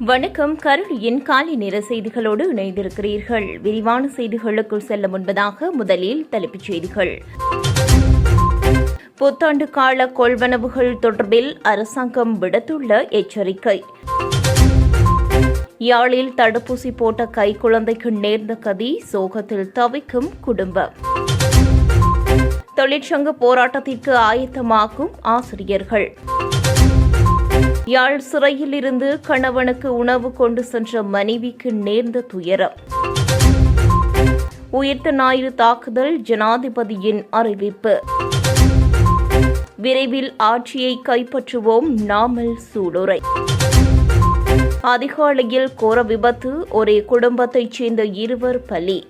வணக்கம். கருளியின் காலை நேர செய்திகளோடு இணைந்திருக்கிறீர்கள். விரிவான செய்திகளுக்குள் செல்ல முன்பதாக முதலில் தலைப்புச் செய்திகள். புத்தாண்டு கால கொள்வனவுகள் தொடர்பில் அரசாங்கம் விடுத்துள்ள எச்சரிக்கை. யாழில் தடுப்பூசி போட்ட கைக்குழந்தைக்கு நேர்ந்த கதி சோகத்தில் தவிக்கும் குடும்பம். தொழிற்சங்க போராட்டத்திற்கு ஆயத்தமாகும் ஆசிரியர்கள். யாழ் சிறையில் இருந்து கணவனுக்கு உணவு கொண்டு சென்ற மனைவிக்கு நேர்ந்த துயரம். உயிர்த்த ஞாயிறு தாக்குதல் ஜனாதிபதியின் அறிவிப்பு. விரைவில் ஆட்சியை கைப்பற்றுவோம் நாமல் சூளுரை. அதிகாலையில் கோர விபத்து ஒரே குடும்பத்தைச் சேர்ந்த இருவர் பலி.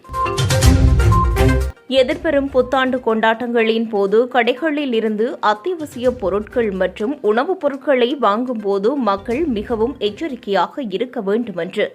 எதிர்வரும் புத்தாண்டு கொண்டாட்டங்களின் போது கடைகளில் இருந்து அத்தியாவசிய பொருட்கள் மற்றும் உணவுப் பொருட்களை வாங்கும்போது மக்கள் மிகவும் எச்சரிக்கையாக இருக்க வேண்டும் என்று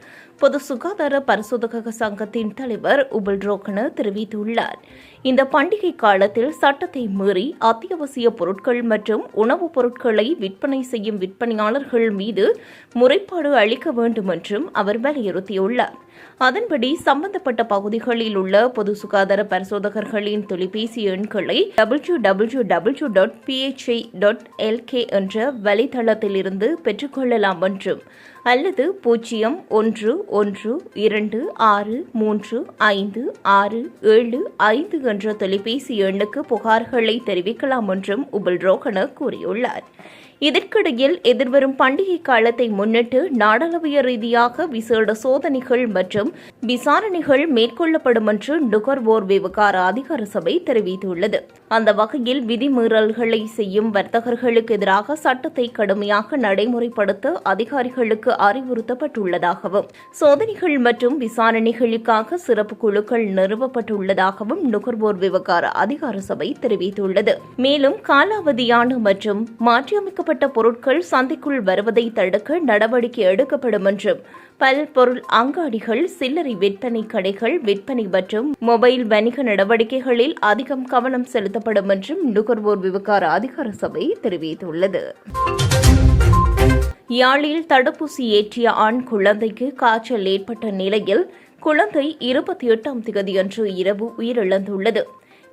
பொது சுகாதார பரிசோதக சங்கத்தின் தலைவர் உபுல் ரோக்கன தெரிவித்துள்ளார். இந்த பண்டிகை காலத்தில் சட்டத்தை மீறி அத்தியாவசிய பொருட்கள் மற்றும் உணவுப் பொருட்களை விற்பனை செய்யும் விற்பனையாளர்கள் மீது முறைப்பாடு அளிக்க வேண்டும் என்றும் அவர் வலியுறுத்தியுள்ளார். அதன்படி சம்பந்தப்பட்ட பகுதிகளில் உள்ள பொது சுகாதார பரிசோதகர்களின் தொலைபேசி எண்களை W W W dot PHI dot LK என்ற வலைதளத்திலிருந்து பெற்றுக்கொள்ளலாம் என்றும் அல்லது பூஜ்ஜியம் ஒன்று ஒன்று இரண்டு ஆறு மூன்று ஐந்து ஆறு ஏழு ஐந்து என்ற தொலைபேசி எண்ணுக்கு புகார்களை தெரிவிக்கலாம் என்றும் உபுல் ரோகன கூறியுள்ளார். இதற்கிடையில் எதிர்வரும் பண்டிகை காலத்தை முன்னிட்டு நாடளாவிய ரீதியாக விசேட சோதனைகள் மற்றும் விசாரணைகள் மேற்கொள்ளப்படும் என்று நுகர்வோர் விவகார அதிகார சபை தெரிவித்துள்ளது. அந்த வகையில் விதிமீறல்களை செய்யும் வர்த்தகர்களுக்கு எதிராக சட்டத்தை கடுமையாக நடைமுறைப்படுத்த அதிகாரிகளுக்கு அறிவுறுத்தப்பட்டுள்ளதாகவும் சோதனைகள் மற்றும் விசாரணைகளுக்காக சிறப்பு குழுக்கள் நிறுவப்பட்டுள்ளதாகவும் நுகர்வோர் விவகார அதிகார சபை தெரிவித்துள்ளது. மேலும் காலாவதியான மற்றும் மாற்றியமைக்கப்பட்ட பொருட்கள் சந்தைக்குள் வருவதை தடுக்க நடவடிக்கை எடுக்கப்படும் என்றும் பல்பொருள் அங்காடிகள் சில்லறை விற்பனை கடைகள் விற்பனை மற்றும் மொபைல் வணிக நடவடிக்கைகளில் அதிகம் கவனம் செலுத்தப்படும் என்றும் நுகர்வோர் விவகார அதிகார சபை தெரிவித்துள்ளது. யாழில் தடுப்பூசி ஏற்றிய ஆண் குழந்தைக்கு காய்ச்சல் ஏற்பட்ட நிலையில் குழந்தை இருபத்தி எட்டாம் தேதியன்று இரவு உயிரிழந்துள்ளது.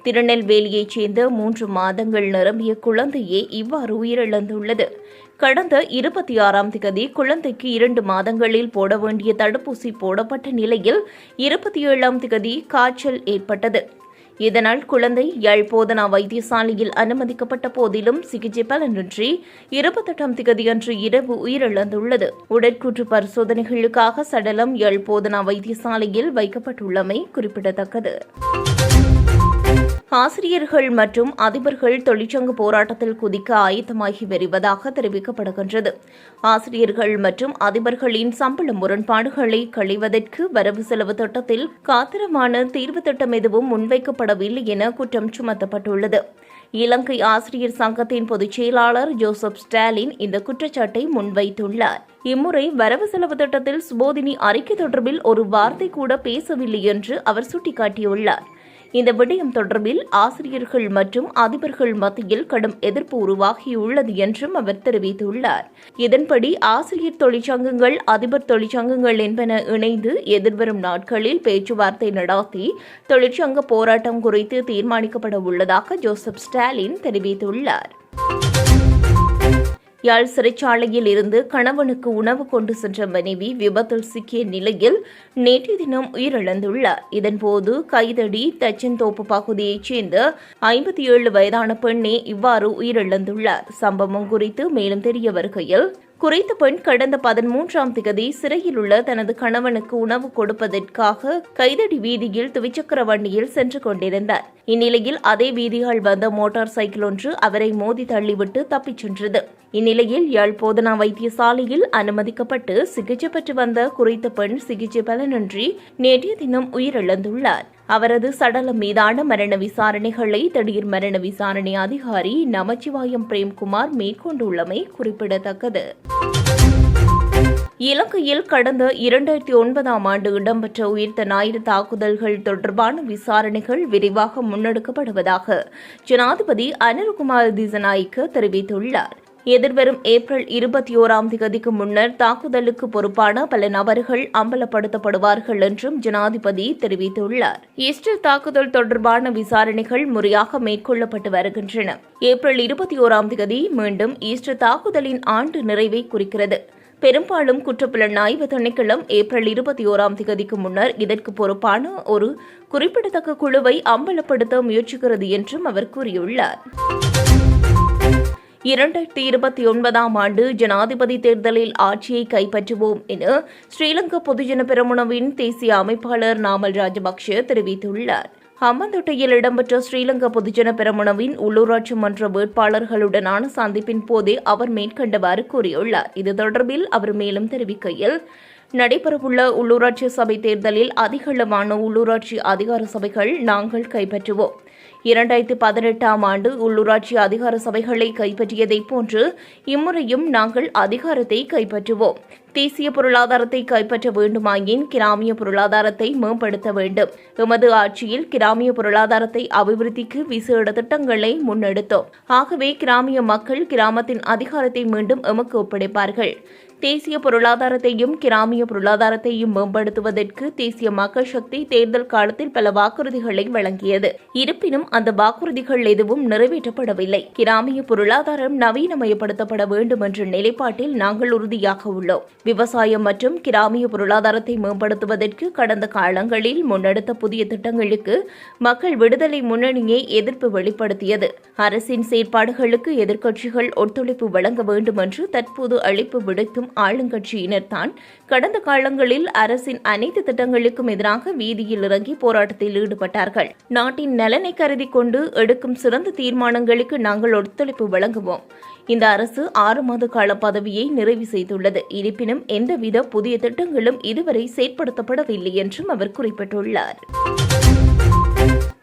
திருநெல்வேலியைச் சேர்ந்த மூன்று மாதங்கள் நிரம்பிய குழந்தையே இவ்வாறு உயிரிழந்துள்ளது. கடந்த இருபத்தி ஆறாம் தேதி குழந்தைக்கு இரண்டு மாதங்களில் போட வேண்டிய தடுப்பூசி போடப்பட்ட நிலையில் இருபத்தி ஏழாம் தேதி காய்ச்சல் ஏற்பட்டது. இதனால் குழந்தை யாழ் போதனா வைத்தியசாலையில் அனுமதிக்கப்பட்ட போதிலும் சிகிச்சை பலனின்றி இருபத்தெட்டாம் திகதியன்று இரவு உயிரிழந்துள்ளது. உடற்கூற்று பரிசோதனைகளுக்காக சடலம் யாழ் போதனா வைத்தியசாலையில் வைக்கப்பட்டுள்ளமை குறிப்பிடத்தக்கது. ஆசிரியர்கள் மற்றும் அதிபர்கள் தொழிற்சங்க போராட்டத்தில் குதிக்க ஆயத்தமாகி வருவதாக தெரிவிக்கப்படுகின்றது. ஆசிரியர்கள் மற்றும் அதிபர்களின் சம்பள முரண்பாடுகளை களைவதற்கு வரவு செலவு திட்டத்தில் காத்திரமான தீர்வு திட்டம் எதுவும் முன்வைக்கப்படவில்லை என குற்றம் சுமத்தப்பட்டுள்ளது. இலங்கை ஆசிரியர் சங்கத்தின் பொதுச் செயலாளர் ஜோசப் ஸ்டாலின் இந்த குற்றச்சாட்டை முன்வைத்துள்ளார். இம்முறை வரவு செலவு திட்டத்தில் சுபோதினி அறிக்கை தொடர்பில் ஒரு வார்த்தை கூட பேசவில்லை என்று அவர் சுட்டிக்காட்டியுள்ளார். இந்த விடயம் தொடர்பில் ஆசிரியர்கள் மற்றும் அதிபர்கள் மத்தியில் கடும் எதிர்ப்பு உருவாகியுள்ளது என்றும் அவர் தெரிவித்துள்ளார். இதன்படி ஆசிரியர் தொழிற்சங்கங்கள் அதிபர் தொழிற்சங்கங்கள் என்பன இணைந்து எதிர்வரும் நாட்களில் பேச்சுவார்த்தை நடாத்தி தொழிற்சங்க போராட்டம் குறித்து தீர்மானிக்கப்பட உள்ளதாக ஜோசப் ஸ்டாலின் தெரிவித்துள்ளார். யாழ் சிறைச்சாலையில் இருந்து கணவனுக்கு உணவு கொண்டு சென்ற மனைவி விபத்தில் சிக்கிய நிலையில் நேற்றைய தினம் உயிரிழந்துள்ளார். இதன்போது கைதடி தச்சன்தோப்பு பகுதியைச் சேர்ந்த ஐம்பத்தி ஏழு வயதான பெண்ணே இவ்வாறு உயிரிழந்துள்ளார். சம்பவம் குறித்து மேலும் தெரிய வருகையில் குறித்த பெண் கடந்த பதிமூன்றாம் திகதி சிறையில் உள்ள தனது கணவனுக்கு உணவு கொடுப்பதற்காக கைதடி வீதியில் துவிச்சக்கர வண்டியில் சென்று கொண்டிருந்தார். இந்நிலையில் அதே வீதிகள் வந்த மோட்டார் சைக்கிள் ஒன்று அவரை மோதி தள்ளிவிட்டு தப்பிச் சென்றது. இந்நிலையில் யாழ் போதனா வைத்தியசாலையில் அனுமதிக்கப்பட்டு சிகிச்சை பெற்று வந்த குறித்த பெண் சிகிச்சை பலனின்றி நேற்றைய தினம் உயிரிழந்துள்ளார். அவரது சடலம் மீதான மரண விசாரணைகளை திடீர் மரண விசாரணை அதிகாரி நமச்சிவாயம் பிரேம்குமார் மேற்கொண்டுள்ளமை குறிப்பிடத்தக்கது. இலங்கையில் கடந்த இரண்டாயிரத்தி ஒன்பதாம் ஆண்டு இடம்பெற்ற உயிர்த்த ஞாயிறு தாக்குதல்கள் தொடர்பான விசாரணைகள் விரைவாக முன்னெடுக்கப்படுவதாக ஜனாதிபதி அனில்குமார் திசநாய்க்கு தெரிவித்துள்ளார். எதிர்வரும் ஏப்ரல் இருபத்தி ஓராம் தேதிக்கு முன்னர் தாக்குதலுக்கு பொறுப்பான பல நபர்கள் அம்பலப்படுத்தப்படுவார்கள் என்றும் ஜனாதிபதி தெரிவித்துள்ளார். ஈஸ்டர் தாக்குதல் தொடர்பான விசாரணைகள் முறையாக மேற்கொள்ளப்பட்டு வருகின்றன. ஏப்ரல் இருபத்தி ஓராம் தேதி மீண்டும் ஈஸ்டர் தாக்குதலின் ஆண்டு நிறைவை குறிக்கிறது. பெரும்பாலும் குற்றப்புலனாய்வு திணைக்களம் ஏப்ரல் இருபத்தி ஓராம் தேதிக்கு முன்னர் இதற்கு பொறுப்பான ஒரு குறிப்பிடத்தக்க குழுவை அம்பலப்படுத்த முயற்சிக்கிறது என்றும் அவர் கூறியுள்ளார். இரண்டாயிரத்தி இருபத்தி ஒன்பதாம் ஆண்டு ஜனாதிபதி தேர்தலில் ஆட்சியை கைப்பற்றுவோம் என ஸ்ரீலங்கா பொதுஜன பெரமுனவின் தேசிய அமைப்பாளர் நாமல் ராஜபக்ஷ தெரிவித்துள்ளார். ஹம்மந்தோட்டையில் இடம்பெற்ற ஸ்ரீலங்கா பொதுஜன பெரமுனவின் உள்ளூராட்சி மன்ற வேட்பாளர்களுடனான சந்திப்பின் போதே அவர் மேற்கண்டவாறு கூறியுள்ளார். இது தொடர்பில் அவர் மேலும் தெரிவிக்கையில் நடைபெறவுள்ள உள்ளூராட்சி சபை தேர்தலில் அதிகளவான உள்ளூராட்சி அதிகார சபைகள் நாங்கள் கைப்பற்றுவோம். இரண்டாயிரத்தி பதினெட்டாம் ஆண்டு உள்ளூராட்சி அதிகார சபைகளை கைப்பற்றியதைப் போன்று இம்முறையும் நாங்கள் அதிகாரத்தை கைப்பற்றுவோம். தேசிய பொருளாதாரத்தை கைப்பற்ற வேண்டுமாயின் கிராமிய பொருளாதாரத்தை மேம்படுத்த வேண்டும். எமது ஆட்சியில் கிராமிய பொருளாதாரத்தை அபிவிருத்திக்கு விசேட திட்டங்களை முன்னெடுத்தோம். ஆகவே கிராமிய மக்கள் கிராமத்தின் அதிகாரத்தை மீண்டும் எமக்கு ஒப்படைப்பார்கள். தேசிய பொருளாதாரத்தையும் கிராமிய பொருளாதாரத்தையும் மேம்படுத்துவதற்கு தேசிய மக்கள் சக்தி தேர்தல் காலத்தில் பல வாக்குறுதிகளை வழங்கியது. இருப்பினும் அந்த வாக்குறுதிகள் எதுவும் நிறைவேற்றப்படவில்லை. கிராமிய பொருளாதாரம் நவீனமயப்படுத்தப்பட வேண்டும் என்ற நிலைப்பாட்டில் நாங்கள் உறுதியாக உள்ளோம். விவசாயம் மற்றும் கிராமிய பொருளாதாரத்தை மேம்படுத்துவதற்கு கடந்த காலங்களில் முன்னெடுத்த புதிய திட்டங்களுக்கு மக்கள் விடுதலை முன்னணியை எதிர்ப்பு வெளிப்படுத்தியது. அரசின் செயற்பாடுகளுக்கு எதிர்க்கட்சிகள் ஒத்துழைப்பு வழங்க வேண்டும் என்று தற்போது அழைப்பு விடுத்தும் ஆளுங்கட்சியினர் தான். கடந்த காலங்களில் அரசின் அனைத்து திட்டங்களுக்கும் எதிராக வீதியில் இறங்கி போராட்டத்தில் ஈடுபட்டார்கள். நாட்டின் நலனை கருதி கொண்டு எடுக்கும் சிறந்த தீர்மானங்களுக்கு நாங்கள் ஒத்துழைப்பு வழங்குவோம். இந்த அரசு ஆறு மாத கால பதவியை நிறைவு செய்துள்ளது. இருப்பினும் எந்தவித புதிய திட்டங்களும் இதுவரை செயற்படுத்தப்படவில்லை என்றும் அவர் குறிப்பிட்டுள்ளார்.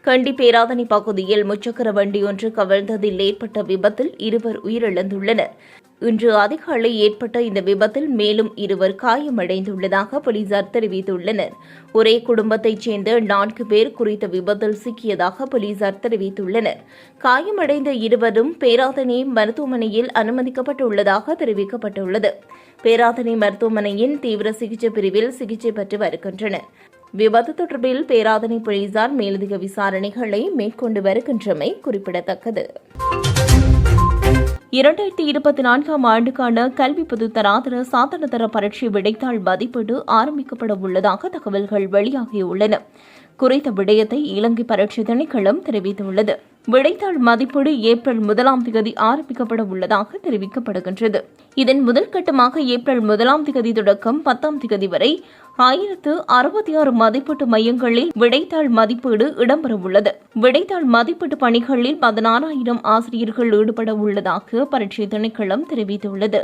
கண்டி பேராதனை பகுதியில் முச்சக்கர வண்டி ஒன்று கவிழ்ந்ததில் ஏற்பட்ட விபத்தில் இருவர் உயிரிழந்துள்ளனர். இன்று அதிகாலை ஏற்பட்ட இந்த விபத்தில் மேலும் இருவர் காயமடைந்துள்ளதாக போலீசார் தெரிவித்துள்ளனர். ஒரே குடும்பத்தைச் சேர்ந்த நான்கு பேர் குறித்த விபத்தில் சிக்கியதாக போலீசார் தெரிவித்துள்ளனர். காயமடைந்த இருவரும் பேராதனை மருத்துவமனையில் அனுமதிக்கப்பட்டுள்ளதாக தெரிவிக்கப்பட்டுள்ளது. பேராதனை மருத்துவமனையின் தீவிர சிகிச்சை பிரிவில் சிகிச்சை பெற்று வருகின்றனர். விபத்து தொடர்பில் பேராதனை போலீசார் மேலதிக விசாரணைகளை மேற்கொண்டு வருகின்றமை குறிப்பிடத்தக்கது. இரண்டாயிரத்தி இருபத்தி நான்காம் ஆண்டுக்கான கல்வி பொதுத்தராதர சாதனதர பரீட்சை விடைத்தாள் மதிப்பீடு ஆரம்பிக்கப்பட உள்ளதாக தகவல்கள் வெளியாகியுள்ளன. குறித்த விடயத்தை இலங்கை பரீட்சை திணைக்களம் தெரிவித்துள்ளது. விடைத்தாள் மதிப்பீடு ஏப்ரல் முதலாம் தேதி ஆரம்பிக்கப்பட உள்ளதாக தெரிவிக்கப்படுகின்றது. இதன் முதல் கட்டமாக ஏப்ரல் முதலாம் தேதி தொடக்கம் பத்தாம் தேதி வரை ஆயிரத்து அறுபத்தி ஆறு மதிப்பீட்டு மையங்களில் விடைத்தாள் மதிப்பீடு இடம்பெறவுள்ளது. விடைத்தாள் மதிப்பீட்டு பணிகளில் பதினாறாயிரம் ஆசிரியர்கள் ஈடுபட உள்ளதாக பரீட்சை திணைக்களம் தெரிவித்துள்ளது.